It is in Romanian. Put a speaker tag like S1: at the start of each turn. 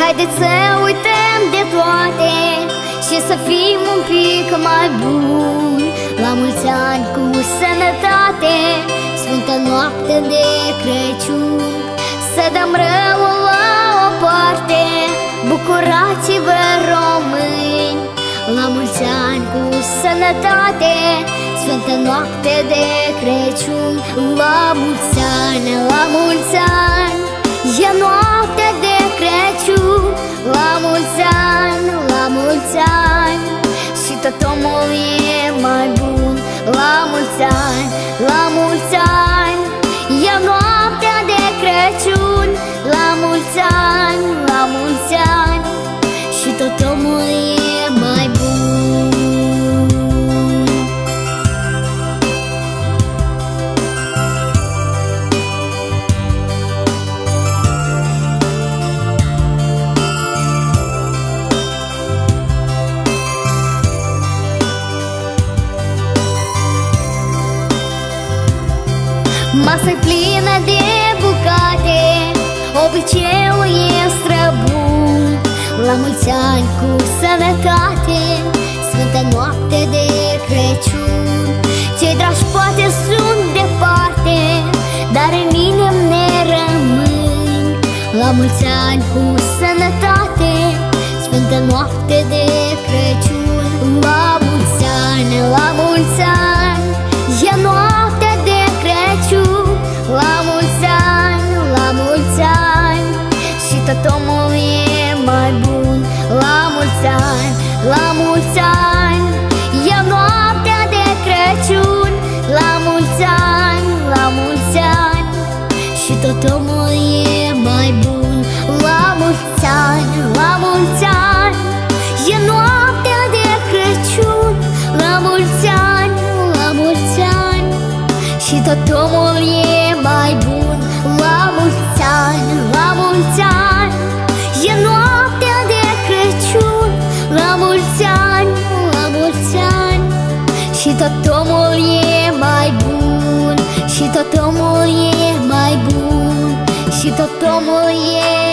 S1: Haideți să uităm de toate Și să fim un pic mai buni. La mulți ani cu sănătate Sfântă noapte de Crăciun. Să dăm răul la o parte Bucurați-vă români. La mulți ani cu sănătate Sfântă noapte de Crăciun. La mulți ani, la mulți ani Și tot omul e mai Masa plină de bucate Obiceiul e străbun. La mulți ani cu sănătate Sfântă noapte de Crăciun. Cei dragi poate sunt departe Dar în inimi ne rămân. La mulți ani cu sănătate Sfântă noapte de Crăciun. La mulți ani, la mulți ani la mulți ani E noaptea de Crăciun. La mulți ani, la mulți ani Și tot omul e mai bun. La mulți ani, la mulți ani E noaptea de Crăciun. La mulți ani, la mulți ani Și tot omul e bun Și